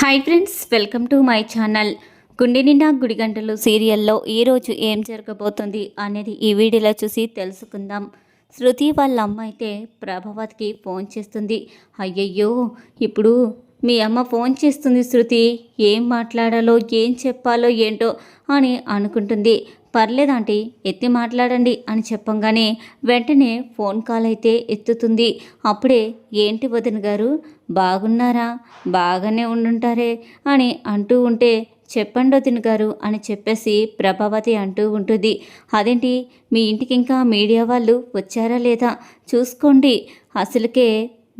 Hi friends welcome to my channel. గుండె నిండా గుడి గంటలు సీరియల్లో ఈరోజు ఏం జరగబోతుంది అనేది ఈ వీడియోలో చూసి తెలుసుకుందాం. శృతి వాళ్ళ అమ్మ అయితే ప్రభావతికి ఫోన్ చేస్తుంది. అయ్యయ్యో ఇప్పుడు మీ అమ్మ ఫోన్ చేస్తుంది శృతి ఏం మాట్లాడాలో ఏం చెప్పాలో ఏంటో అని అనుకుంటుంది. పర్లేదాంటి ఎత్తి మాట్లాడండి అని చెప్పంగానే వెంటనే ఫోన్ కాల్ అయితే ఎత్తుతుంది. అప్పుడే ఏంటి వదిన గారు బాగున్నారా? బాగానే ఉండుంటారే అని అంటూ ఉంటే చెప్పండి వదిన గారు అని చెప్పేసి ప్రభావతి అంటూ ఉంటుంది. అదేంటి మీ ఇంటికి ఇంకా మీడియా వాళ్ళు వచ్చారా లేదా? చూసుకోండి. అసలుకే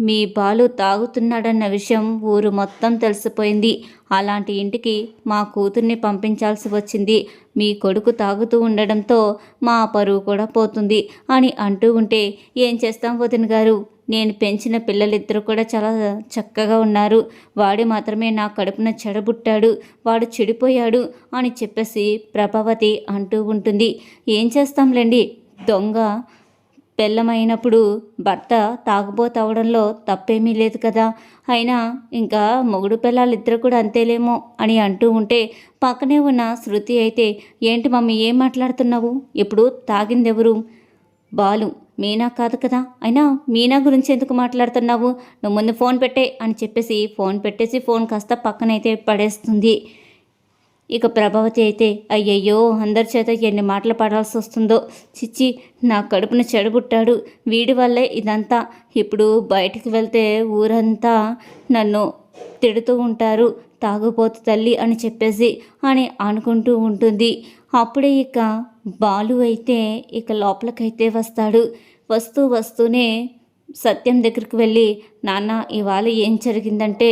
మీ బాలు తాగుతున్నాడన్న విషయం ఊరు మొత్తం తెలిసిపోయింది. అలాంటి ఇంటికి మా కూతుర్ని పంపించాల్సి వచ్చింది. మీ కొడుకు తాగుతూ ఉండడంతో మా పరువు కూడా పోతుంది అని అంటూ ఉంటే ఏం చేస్తాం వదిన గారు? నేను పెంచిన పిల్లలిద్దరూ కూడా చాలా చక్కగా ఉన్నారు. వాడి మాత్రమే నా కడుపున చెడబుట్టాడు. వాడు చెడిపోయాడు అని చెప్పేసి ప్రభావతి అంటూ ఉంటుంది. ఏం చేస్తాంలేండి? దొంగ పెళ్ళమైనప్పుడు భర్త తాగుబోతవడంలో తప్పేమీ లేదు కదా. అయినా ఇంకా మొగుడు పిల్లలిద్దరు కూడా అంతేలేమో అని అంటూ ఉంటే పక్కనే ఉన్న శృతి అయితే ఏంటి మమ్మీ ఏం మాట్లాడుతున్నావు? ఇప్పుడు తాగిందెవరు? బాలు మీనా కాదు కదా. అయినా మీనా గురించి ఎందుకు మాట్లాడుతున్నావు? నువ్వు ముందు ఫోన్ పెట్టే అని చెప్పేసి ఫోన్ పెట్టేసి ఫోన్ కాస్త పక్కనైతే పడేస్తుంది. ఇక ప్రభావతి అయితే అయ్యయ్యో అందరి చేత ఎన్ని మాటలు పడాల్సి వస్తుందో. చిచ్చి నా కడుపున చెడబుట్టాడు వీడి వల్లే ఇదంతా. ఇప్పుడు బయటికి వెళ్తే ఊరంతా నన్ను తిడుతూ ఉంటారు. తాగుపోతు తల్లి అని చెప్పేసి అని అనుకుంటూ ఉంటుంది. అప్పుడే ఇక బాలు అయితే ఇక లోపలికైతే వస్తాడు. వస్తూ వస్తూనే సత్యం దగ్గరికి వెళ్ళి నాన్న ఇవాళ ఏం జరిగిందంటే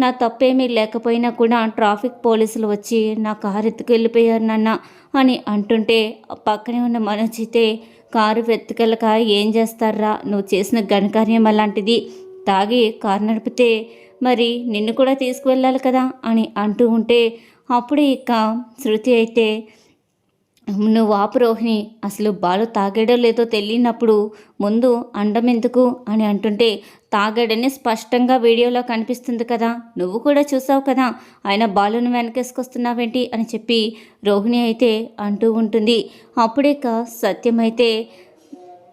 నా తప్పేమీ లేకపోయినా కూడా ట్రాఫిక్ పోలీసులు వచ్చి నా కారు ఎత్తుకెళ్ళిపోయారు నాన్న అని అంటుంటే పక్కనే ఉన్న మనోజ్ అయితే కారు వెతుకెళ్ళక ఏం చేస్తారా? నువ్వు చేసిన ఘనకార్యం అలాంటిది. తాగి కారు నడిపితే మరి నిన్ను కూడా తీసుకువెళ్ళాలి కదా అని అంటూ ఉంటే అప్పుడే ఇక శృతి అయితే నువ్వు ఆపు రోహిణి అసలు బాలు తాగాడో లేదో తెలియనప్పుడు ముందు అండం ఎందుకు అని అంటుంటే తాగాడని స్పష్టంగా వీడియోలో కనిపిస్తుంది కదా నువ్వు కూడా చూసావు కదా ఆయన బాలును వెనకేసుకొస్తున్నావేంటి అని చెప్పి రోహిణి అయితే అంటూ ఉంటుంది. అప్పుడే సత్యం అయితే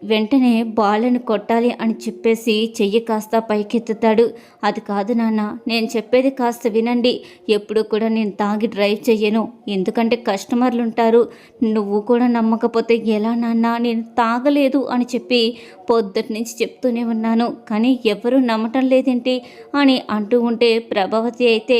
వెంటనే బాలను కొట్టాలి అని చెప్పేసి చెయ్యి కాస్త పైకెత్తుతాడు. అది కాదు నాన్న నేను చెప్పేది కాస్త వినండి. ఎప్పుడు కూడా నేను తాగి డ్రైవ్ చెయ్యను. ఎందుకంటే కస్టమర్లు ఉంటారు నువ్వు కూడా నమ్మకపోతే ఎలా నాన్న నేను తాగలేదు అని చెప్పి పొద్దుటి నుంచి చెప్తూనే ఉన్నాను. కానీ ఎవరూ నమ్మటం లేదేంటి అని అంటూ ఉంటే ప్రభావతి అయితే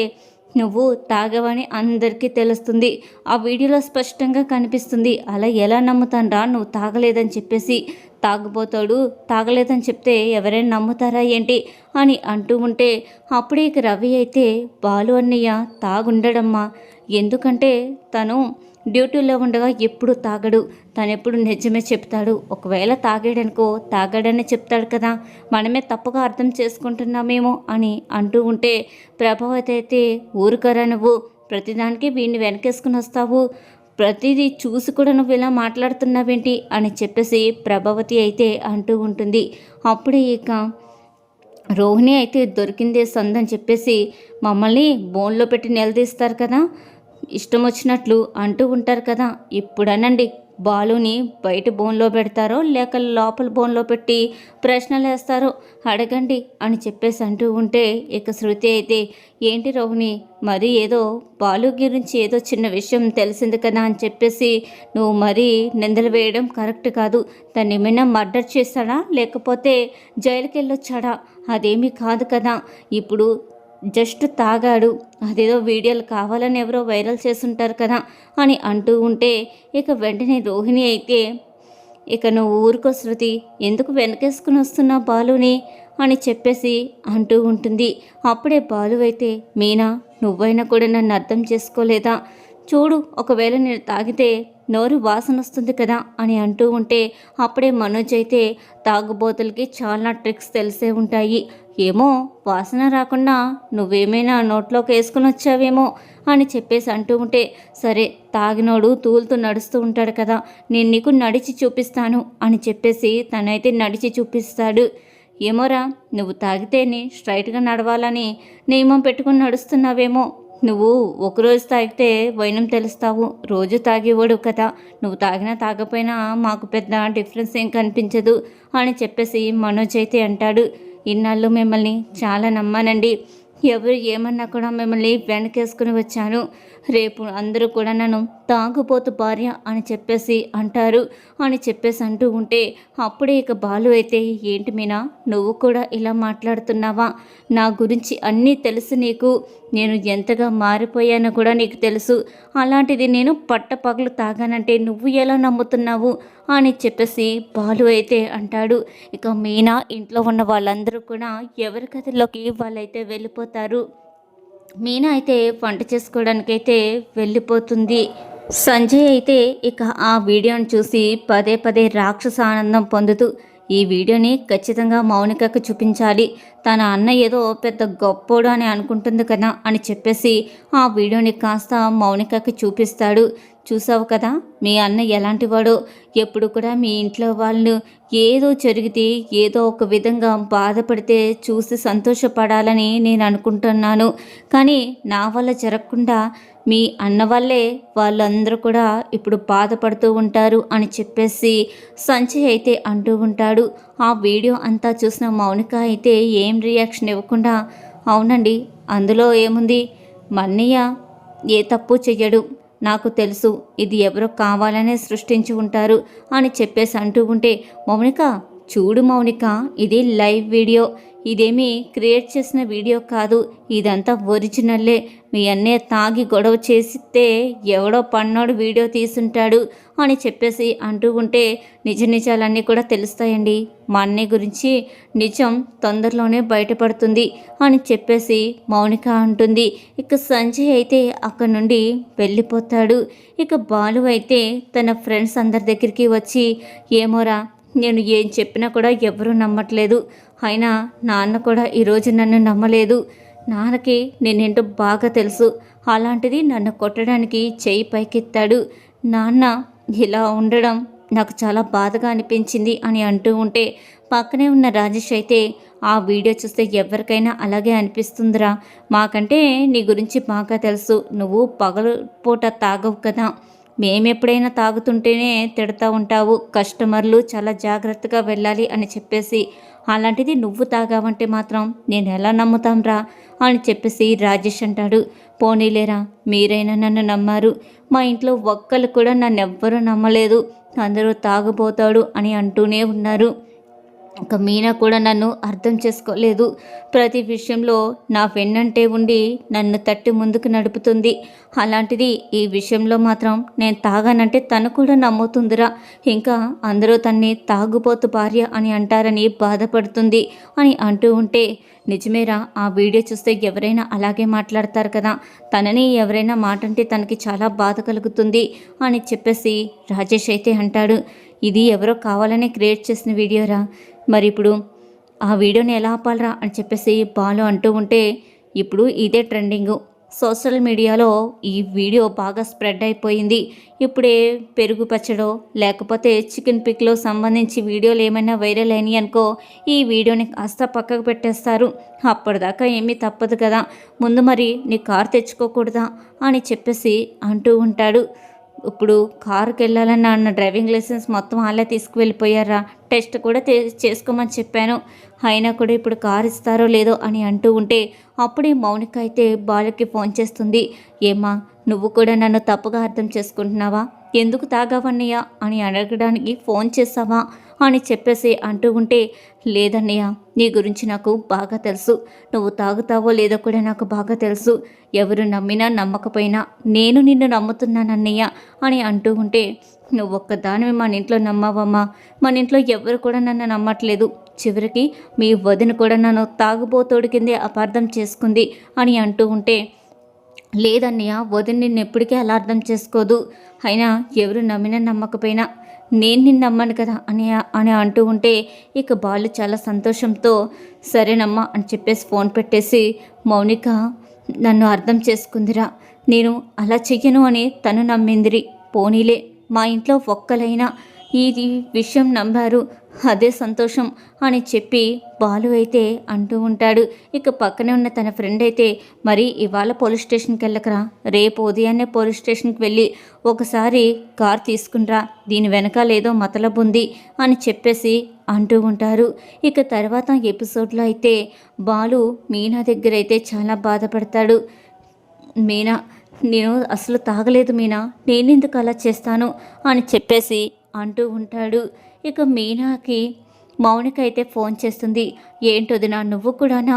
నువ్వు తాగవని అందరికీ తెలుస్తుంది. ఆ వీడియోలో స్పష్టంగా కనిపిస్తుంది. అలా ఎలా నమ్ముతానరా? నువ్వు తాగలేదని చెప్పేసి తాగుపోతాడు తాగలేదని చెప్తే ఎవరైనా నమ్ముతారా ఏంటి? అని అంటూ ఉంటే అప్పుడే రవి అయితే బాలు అన్నయ్య తాగుండడమ్మా. ఎందుకంటే తను డ్యూటీలో ఉండగా ఎప్పుడు తాగడు. తను ఎప్పుడు నిజమే చెప్తాడు. ఒకవేళ తాగాడనుకో తాగాడని చెప్తాడు కదా. మనమే తప్పుగా అర్థం చేసుకుంటున్నామేమో అని అంటూ ఉంటే ప్రభావతి అయితే ఊరుకరా నువ్వు. ప్రతిదానికి వీడిని వెనకేసుకుని వస్తావు. ప్రతిదీ చూసి కూడా నువ్వు ఇలా మాట్లాడుతున్నావేంటి? అని చెప్పేసి ప్రభావతి అయితే అంటూ ఉంటుంది. అప్పుడే ఇక రోహిణి అయితే దొరికిందే సందని చెప్పేసి మమ్మల్ని బోన్లో పెట్టి నిలదీస్తారు కదా? ఇష్టం వచ్చినట్లు అంటూ ఉంటారు కదా? ఇప్పుడనండి బాలుని బయట బోన్లో పెడతారో లేక లోపల బోన్లో పెట్టి ప్రశ్నలు వేస్తారో అడగండి అని చెప్పేసి అంటూ ఉంటే ఇక శృతి అయితే ఏంటి రోహిణి మరి ఏదో బాలు గురించి ఏదో చిన్న విషయం తెలిసింది కదా అని చెప్పేసి నువ్వు మరీ నిందలు వేయడం కరెక్ట్ కాదు. దాన్ని ఏమైనా మర్డర్ చేస్తాడా లేకపోతే జైలుకి వెళ్ళొచ్చాడా అదేమీ కాదు కదా. ఇప్పుడు జస్ట్ తాగాడు. అదేదో వీడియోలు కావాలని ఎవరో వైరల్ చేస్తుంటారు కదా అని అంటూ ఉంటే ఇక వెంటనే రోహిణి అయితే ఇక నువ్వు ఊరుకో శృతి ఎందుకు వెనకేసుకుని వస్తున్నావు బాలుని? అని చెప్పేసి అంటూ ఉంటుంది. అప్పుడే బాలు అయితే మీనా నువ్వైనా కూడా నన్ను అర్థం చేసుకోలేదా? చూడు ఒకవేళ నేను తాగితే నోరు వాసన వస్తుంది కదా? అని అంటూ ఉంటే అప్పుడే మనోజ్ అయితే తాగుబోతులకి చాలా ట్రిక్స్ తెలిసే ఉంటాయి. ఏమో వాసన రాకుండా నువ్వేమైనా నోట్లోకి వేసుకుని వచ్చావేమో అని చెప్పేసి అంటూ ఉంటే సరే తాగినోడు తూలుతూ నడుస్తూ ఉంటాడు కదా నేను నీకు నడిచి చూపిస్తాను అని చెప్పేసి తనైతే నడిచి చూపిస్తాడు. ఏమోరా నువ్వు తాగితేనే స్ట్రైట్గా నడవాలని నియమం పెట్టుకుని నడుస్తున్నావేమో. నువ్వు ఒకరోజు తాగితే వైనం తెలుస్తావు రోజు తాగేవాడు కదా నువ్వు తాగినా తాగపోయినా మాకు పెద్ద డిఫరెన్స్ ఏం కనిపించదు అని చెప్పేసి మనోజ్ అయితే అంటాడు. ఇన్నాళ్ళు మిమ్మల్ని చాలా నమ్మానండి. ఎవరు ఏమన్నా కూడా మిమ్మల్ని వెనకేసుకుని వచ్చాను రేపు అందరూ కూడా నన్ను తాగుపోతు భార్య అని చెప్పేసి అంటారు. అని చెప్పేసి అంటూ ఉంటే అప్పుడే ఇక బాలు అయితే ఏంటి మీనా నువ్వు కూడా ఇలా మాట్లాడుతున్నావా? నా గురించి అన్నీ తెలుసు నీకు. నేను ఎంతగా మారిపోయానో కూడా నీకు తెలుసు. అలాంటిది నేను పట్టపగలు తాగానంటే నువ్వు ఎలా నమ్ముతున్నావు? అని చెప్పేసి బాలు అయితే అంటాడు. ఇక మీనా ఇంట్లో ఉన్న వాళ్ళందరూ కూడా ఎవరి కథల్లోకి వాళ్ళైతే వెళ్ళిపోతారు. మీనా అయితే వంట చేసుకోవడానికైతే వెళ్ళిపోతుంది. సంజయ్ అయితే ఇక ఆ వీడియోని చూసి పదే పదే రాక్షస ఆనందం పొందుతూ ఈ వీడియోని ఖచ్చితంగా మౌనికకు చూపించాలి. తన అన్న ఏదో పెద్ద గొప్పోడు అని అనుకుంటుంది కదా అని చెప్పేసి ఆ వీడియోని కాస్త మౌనికకి చూపిస్తాడు. చూసావు కదా? మీ అన్న ఎలాంటివాడో? ఎప్పుడు కూడా మీ ఇంట్లో వాళ్ళు ఏదో జరిగితే ఏదో ఒక విధంగా బాధపడితే చూసి సంతోషపడాలని నేను అనుకుంటున్నాను. కానీ నా వల్ల జరగకుండా మీ అన్న వల్లే వాళ్ళందరూ కూడా ఇప్పుడు బాధపడుతూ ఉంటారు అని చెప్పేసి సంజయ్ అయితే అంటూ ఉంటాడు. ఆ వీడియో అంతా చూసిన మౌనిక అయితే ఏం రియాక్షన్ ఇవ్వకుండా అవునండి అందులో ఏముంది? మన్నయ్య ఏ తప్పు చెయ్యడు. నాకు తెలుసు ఇది ఎవరో కావాలనే సృష్టించి ఉంటారు అని చెప్పేసి అంటూ ఉంటే మౌనిక చూడు మౌనిక ఇది లైవ్ వీడియో. ఇదేమీ క్రియేట్ చేసిన వీడియో కాదు. ఇదంతా ఒరిజినల్లే. మీ అన్నయ్య తాగి గొడవ చేసితే ఎవడో పన్నోడు వీడియో తీసుంటాడు అని చెప్పేసి అంటూ ఉంటే నిజ నిజాలన్నీ కూడా తెలుస్తాయండి. మా అన్నయ్య గురించి నిజం తొందరలోనే బయటపడుతుంది అని చెప్పేసి మౌనిక అంటుంది. ఇక సంజయ్ అయితే అక్కడి నుండి వెళ్ళిపోతాడు. ఇక బాలు అయితే తన ఫ్రెండ్స్ అందరి దగ్గరికి వచ్చి ఏమోరా నేను ఏం చెప్పినా కూడా ఎవరూ నమ్మట్లేదు. అయినా నాన్న కూడా ఈరోజు నన్ను నమ్మలేదు. నాన్నకి నేనేంటో బాగా తెలుసు. అలాంటిది నన్ను కొట్టడానికి చేయి పైకెత్తాడు. నాన్న ఇలా ఉండడం నాకు చాలా బాధగా అనిపించింది అని అంటూ ఉంటే పక్కనే ఉన్న రాజేష్ అయితే ఆ వీడియో చూస్తే ఎవరికైనా అలాగే అనిపిస్తుందిరా. మాకంటే నీ గురించి బాగా తెలుసు. నువ్వు పగలు పూట తాగవు కదా. మేమెప్పుడైనా తాగుతుంటేనే తిడతా ఉంటావు. కస్టమర్లు చాలా జాగ్రత్తగా వెళ్ళాలి అని చెప్పేసి అలాంటిది నువ్వు తాగావంటే మాత్రం నేను ఎలా నమ్ముతాంరా? అని చెప్పేసి రాజేష్ అంటాడు. పోనీలేరా మీరైనా నన్ను నమ్మారు. మా ఇంట్లో ఒక్కరు కూడా నన్ను ఎవ్వరూ నమ్మలేదు. అందరూ తాగుపోతాడు అని అంటూనే ఉన్నారు. ఇంకా మీనా కూడా నన్ను అర్థం చేసుకోలేదు. ప్రతి విషయంలో నా వెన్నంటే ఉండి నన్ను తట్టి ముందుకు నడుపుతుంది. అలాంటిది ఈ విషయంలో మాత్రం నేను తాగానంటే తను కూడా నమ్ముతుందిరా. ఇంకా అందరూ తన్ని తాగుపోతు భార్య అని అంటారని బాధపడుతుంది అని అంటూ ఉంటే నిజమేరా ఆ వీడియో చూస్తే ఎవరైనా అలాగే మాట్లాడతారు కదా. తనని ఎవరైనా మాట అంటే తనకి చాలా బాధ కలుగుతుంది అని చెప్పేసి రాజేష్ అయితే అంటాడు. ఇది ఎవరో కావాలనే క్రియేట్ చేసిన వీడియోరా. మరి ఇప్పుడు ఆ వీడియోని ఎలా ఆపాలరా అని చెప్పేసి బాలు అంటూ ఉంటే ఇప్పుడు ఇదే ట్రెండింగ్ సోషల్ మీడియాలో ఈ వీడియో బాగా స్ప్రెడ్ అయిపోయింది. ఇప్పుడే పెరుగు పచ్చడో లేకపోతే చికెన్ పిక్లో సంబంధించి వీడియోలు ఏమైనా వైరల్ అయినాయి అనుకో ఈ వీడియోని కాస్త పక్కకు పెట్టేస్తారు. అప్పటిదాకా ఏమీ తప్పదు కదా. ముందు మరి నీ కారు తెచ్చుకోకూడదా అని చెప్పేసి అంటూ ఉంటాడు. ఇప్పుడు కారుకి వెళ్ళాలని అన్న డ్రైవింగ్ లైసెన్స్ మొత్తం వాళ్ళే తీసుకువెళ్ళిపోయారా? టెస్ట్ కూడా చేసుకోమని చెప్పాను. అయినా కూడా ఇప్పుడు కారు ఇస్తారో లేదో అని అంటూ ఉంటే అప్పుడే మౌనిక అయితే బాలకి ఫోన్ చేస్తుంది. ఏమా నువ్వు కూడా నన్ను తప్పుగా అర్థం చేసుకుంటున్నావా? ఎందుకు తాగావన్నయ్యా? అని అడగడానికి ఫోన్ చేసావా? అని చెప్పేసి అంటూ ఉంటే లేదన్నయ్య నీ గురించి నాకు బాగా తెలుసు. నువ్వు తాగుతావో లేదో కూడా నాకు బాగా తెలుసు. ఎవరు నమ్మినా నమ్మకపోయినా నేను నిన్ను నమ్ముతున్నానన్నయ్య అని అంటూ ఉంటే నువ్వు ఒక్కదానివి మన ఇంట్లో నమ్మావమ్మా. మన ఇంట్లో ఎవరు కూడా నన్ను నమ్మట్లేదు. చివరికి మీ వదిన కూడా నన్ను తాగుబోతోడి కిందే అపార్థం చేసుకుంది అని అంటూ ఉంటే లేదన్నయ్య వదిన నిన్ను ఎప్పటికీ అలా అర్థం చేసుకోదు. అయినా ఎవరు నమ్మినా నమ్మకపోయినా నేను నిన్ను నమ్మను కదా అని అని అంటూ ఉంటే ఇక బాలు చాలా సంతోషంతో సరేనమ్మా అని చెప్పేసి ఫోన్ పెట్టేసి మౌనిక నన్ను అర్థం చేసుకుందిరా. నేను అలా చెయ్యను అని తను నమ్మిందిరి. పోనీలే మా ఇంట్లో ఒక్కలైనా ఇది విషయం నమ్మారు. అదే సంతోషం అని చెప్పి బాలు అయితే అంటూ ఉంటాడు. ఇక పక్కనే ఉన్న తన ఫ్రెండ్ అయితే మరి ఇవాళ పోలీస్ స్టేషన్కి వెళ్ళకరా? రేపు ఉదయాన్నే పోలీస్ స్టేషన్కి వెళ్ళి ఒకసారి కార్ తీసుకునిరా దీని వెనకాల ఏదో మతలబు ఉంది అని చెప్పేసి అంటూ ఉంటారు. ఇక తర్వాత ఎపిసోడ్లో అయితే బాలు మీనా దగ్గర అయితే చాలా బాధపడతాడు. మీనా నేను అసలు తాగలేదు మీనా. నేనెందుకు అలా చేస్తాను? అని చెప్పేసి అంటూ ఉంటాడు. ఇక మీనాకి మౌనిక అయితే ఫోన్ చేస్తుంది. ఏంటొదినా నువ్వు కూడానా?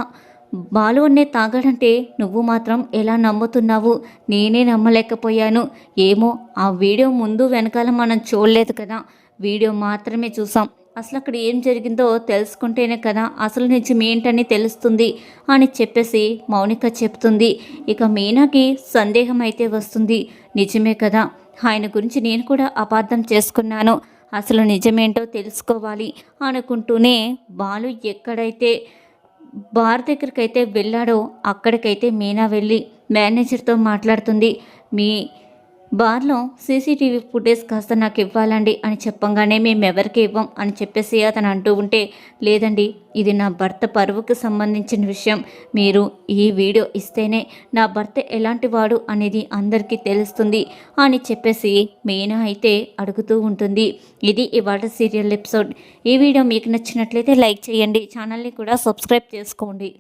బాలువన్నే తాగాడంటే నువ్వు మాత్రం ఎలా నమ్ముతున్నావు? నేనే నమ్మలేకపోయాను. ఏమో ఆ వీడియో ముందు వెనకాల మనం చూడలేదు కదా. వీడియో మాత్రమే చూసాం. అసలు అక్కడ ఏం జరిగిందో తెలుసుకుంటేనే కదా అసలు నిజం ఏంటని తెలుస్తుంది అని చెప్పేసి మౌనిక చెప్తుంది. ఇక మీనాకి సందేహం అయితే వస్తుంది. నిజమే కదా ఆయన గురించి నేను కూడా అపార్థం చేసుకున్నాను. అసలు నిజమేంటో తెలుసుకోవాలి అనుకుంటూనే బాలు ఎక్కడైతే బార్ దగ్గరికైతే వెళ్ళాడో అక్కడికైతే మీనా వెళ్ళి మేనేజర్తో మాట్లాడుతుంది. మీ బార్లో సీసీటీవీ ఫుటేజ్ కాస్త నాకు ఇవ్వాలండి అని చెప్పంగానే మేము ఎవరికి ఇవ్వం అని చెప్పేసి అతను అంటూ ఉంటే లేదండి ఇది నా భర్త పరువుకు సంబంధించిన విషయం. మీరు ఈ వీడియో ఇస్తేనే నా భర్త ఎలాంటి వాడు అనేది అందరికీ తెలుస్తుంది అని చెప్పేసి మీనా అయితే అడుగుతూ ఉంటుంది. ఇది ఇవాళ సీరియల్ ఎపిసోడ్. ఈ వీడియో మీకు నచ్చినట్లయితే లైక్ చేయండి. ఛానల్ని కూడా సబ్స్క్రైబ్ చేసుకోండి.